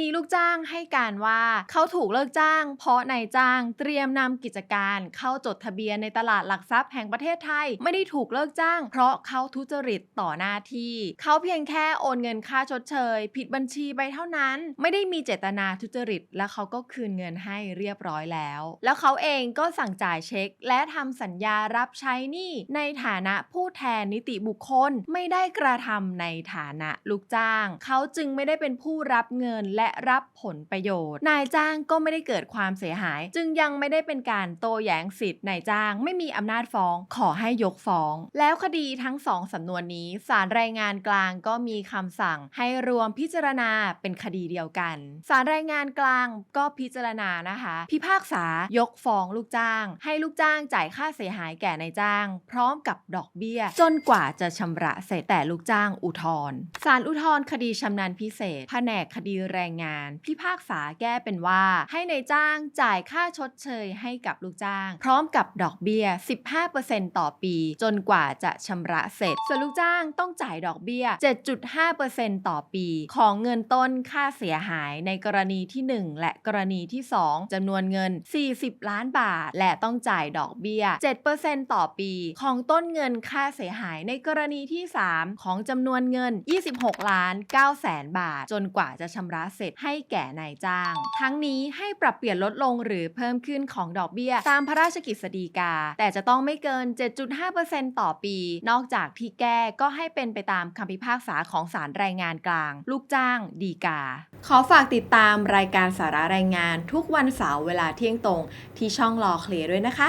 นี้ลูกจ้างให้การว่าเขาถูกเลิกจ้าง เพราะนายจ้างเตรียมนำกิจการเข้าจดทะเบียนในตลาดหลักทรัพย์แห่งประเทศไทย ไม่ได้ถูกเลิกจ้าง เพราะเขาทุจริตต่อหน้าที่ เขาเพียงแค่โอนเงินค่าชดเชย ผิดบัญชีไปเท่านั้น ไม่ได้มีเจตนาทุจริต และเขาก็คืนเงินให้เรียบร้อยแล้ว แล้วเขาเองก็สั่งจ่ายเช็ค และทำสัญญารับใช้หนี้ในฐานะผู้แทนนิติบุคคลไม่ได้กระทำในฐานะลูกจ้าง เขาจึงไม่ได้เป็นผู้รับเงินและรับผลประโยชน์ นายจ้างก็ไม่ได้เกิดความเสียหาย จึงยังไม่ได้เป็นการโต้แย้งสิทธิ์นายจ้าง ไม่มีอำนาจฟ้อง ขอให้ยกฟ้อง แล้วคดีทั้งสองสำนวนนี้ศาลรายงานกลางก็มีคำสั่ง ให้รวมพิจารณาเป็นคดีเดียวกันศาลรายงานกลางก็พิจารณานะคะ พิพากษายกฟ้องลูกจ้าง ให้ลูกจ้างจ่ายค่าเสียหายแก่นายจ้าง พร้อมกับดอกเบี้ย จนกว่าจะชำระเสร็จแต่ลูกจ้างอุทธรณ์ศาลอุทธรณ์คดีชำนาญพิเศษ แผนกคดีแรงงาน พิพากษาแก้เป็นว่า ให้ในายจ้างจ่ายค่าชดเชยให้กับลูกจ้าง พร้อมกับดอกเบี้ย 15%ต่อปี จนกว่าจะชำระเสร็จ ส่วนลูกจ้างต้องจ่ายดอกเบี้ย 7.5%ต่อปี ของเงินต้นค่าเสียหายในกรณีที่ 1 และกรณีที่ 2จำนวนเงิน 40 ล้านบาท และต้องจ่ายดอกเบี้ย 7%ต่อปี ของต้นเงินค่าเสียหายในกรณีที่ 3 ของจำนวนเงิน 26 ล้าน9แสนบาท จนกว่าจะชำระเสร็จให้แก่นายจ้าง ทั้งนี้ให้ปรับเปลี่ยนลดลงหรือเพิ่มขึ้นของดอกเบี้ย ตามพระราชกฤษฎีกา แต่จะต้องไม่เกิน 7.5%ต่อปี นอกจากที่แก้ก็ให้เป็นไปตามคำพิพากษาของศาลรายงานกลาง ลูกจ้างดีกา ขอฝากติดตามรายการสาระรายงานทุกวันเสาร์เวลาเที่ยงตรงที่ช่องรอเคลียร์ด้วยนะคะ